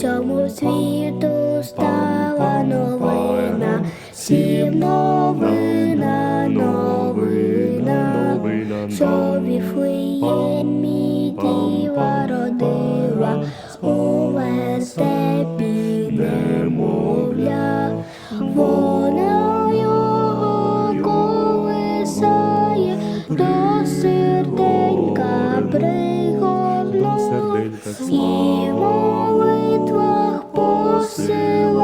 всьому світу стала новина, всім новина, що Віфлеємі діва родила, у вертепі немовля, вона його колисає, до серденька. Серденька І молитвах посилає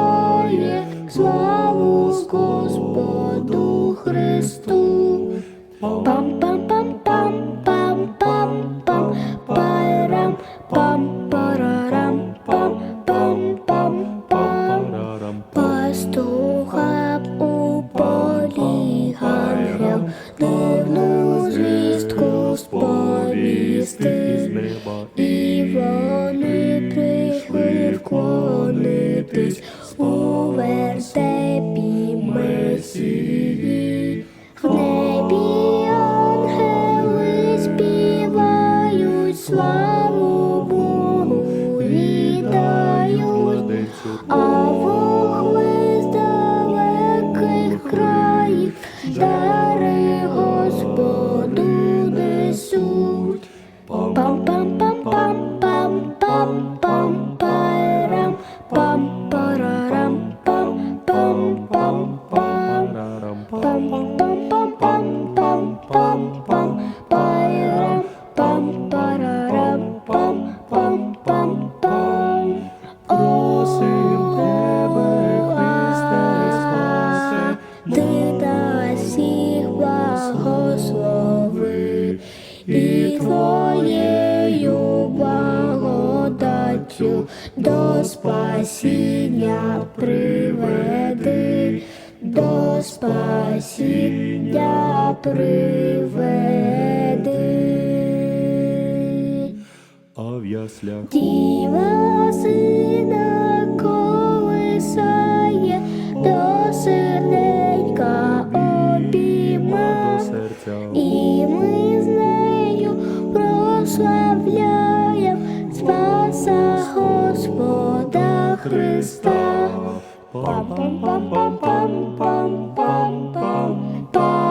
славу Господу Христу. Пам парам пам парарам пам-пам-пам-пам, пам-пам-пам-пам-пам-пам-пам-парам, пам-парарам, пам-пам-пам-пам. Просим тебе, Христе, спаси, ти нас всіх і твоєю благодаттю до спасіння приведи, до спасіння приведи. а в яслях Діва спаса Господа Христа. Пам-пам-пам-пам-пам-пам-пам-пам.